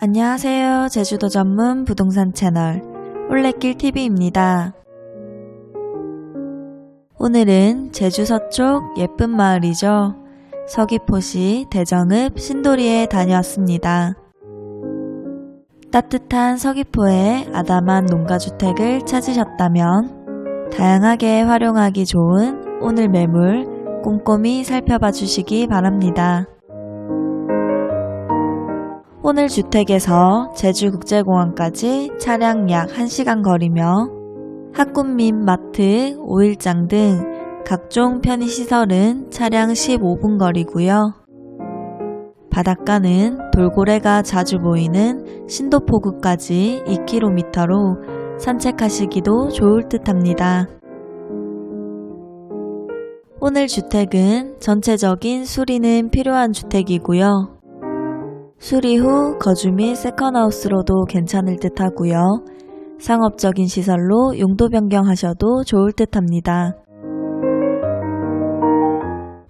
안녕하세요. 제주도 전문 부동산 채널 올레길 TV입니다. 오늘은 제주 서쪽 예쁜 마을이죠. 서귀포시 대정읍 신도리에 다녀왔습니다. 따뜻한 서귀포의 아담한 농가주택을 찾으셨다면 다양하게 활용하기 좋은 오늘 매물 꼼꼼히 살펴봐 주시기 바랍니다. 오늘 주택에서 제주국제공항까지 차량 약 1시간 거리며 학군민 마트, 오일장 등 각종 편의시설은 차량 15분 거리고요. 바닷가는 돌고래가 자주 보이는 신도포구까지 2km로 산책하시기도 좋을 듯 합니다. 오늘 주택은 전체적인 수리는 필요한 주택이고요. 수리 후 거주 및 세컨하우스로도 괜찮을 듯 하고요. 상업적인 시설로 용도 변경하셔도 좋을 듯 합니다.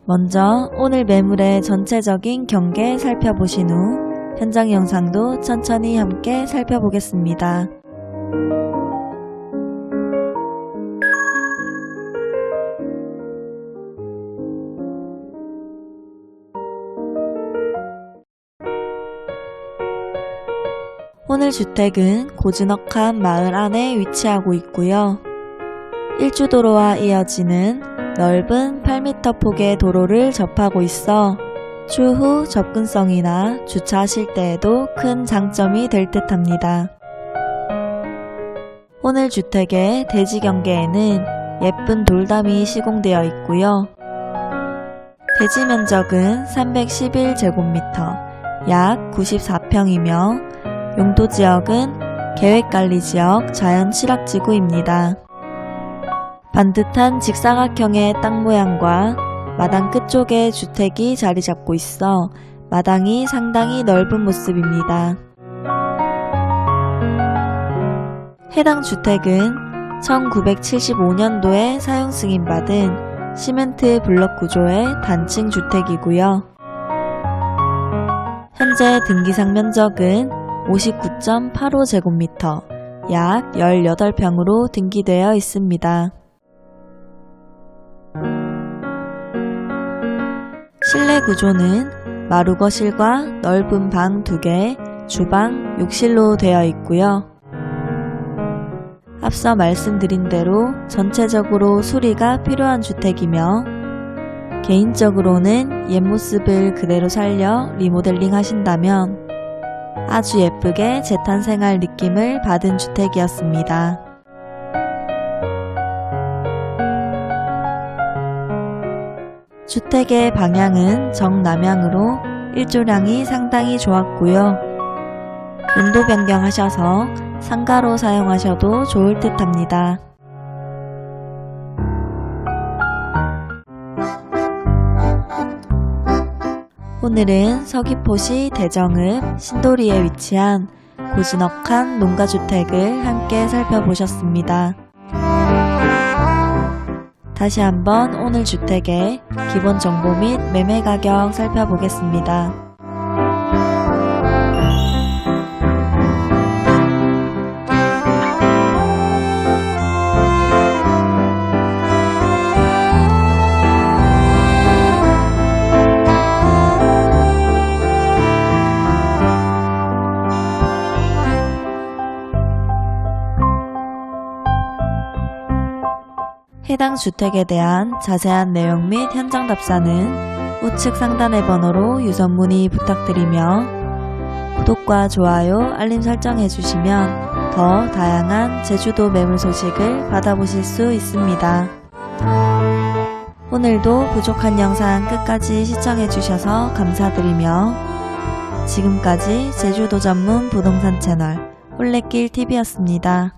먼저 오늘 매물의 전체적인 경계 살펴보신 후 현장 영상도 천천히 함께 살펴보겠습니다. 오늘 주택은 고즈넉한 마을 안에 위치하고 있고요. 일주도로와 이어지는 넓은 8m 폭의 도로를 접하고 있어 추후 접근성이나 주차하실 때에도 큰 장점이 될 듯 합니다. 오늘 주택의 대지 경계에는 예쁜 돌담이 시공되어 있고요. 대지 면적은 311제곱미터, 약 94평이며 용도 지역은 계획관리 지역 자연취락지구입니다. 반듯한 직사각형의 땅 모양과 마당 끝쪽에 주택이 자리 잡고 있어 마당이 상당히 넓은 모습입니다. 해당 주택은 1975년도에 사용 승인받은 시멘트 블럭 구조의 단층 주택이고요. 현재 등기상 면적은 59.85제곱미터, 약 18평으로 등기되어 있습니다. 실내 구조는 마루거실과 넓은 방 2개, 주방, 욕실로 되어 있고요. 앞서 말씀드린 대로 전체적으로 수리가 필요한 주택이며 개인적으로는 옛 모습을 그대로 살려 리모델링 하신다면 아주 예쁘게 재탄생할 느낌을 받은 주택이었습니다. 주택의 방향은 정남향으로 일조량이 상당히 좋았고요. 용도 변경하셔서 상가로 사용하셔도 좋을 듯 합니다. 오늘은 서귀포시 대정읍 신도리에 위치한 고즈넉한 농가주택을 함께 살펴보셨습니다. 다시 한번 오늘 주택의 기본 정보 및 매매 가격 살펴보겠습니다. 해당 주택에 대한 자세한 내용 및 현장 답사는 우측 상단의 번호로 유선 문의 부탁드리며 구독과 좋아요, 알림 설정 해 주시면 더 다양한 제주도 매물 소식을 받아보실 수 있습니다. 오늘도 부족한 영상 끝까지 시청해 주셔서 감사드리며 지금까지 제주도 전문 부동산 채널 올레길 TV였습니다.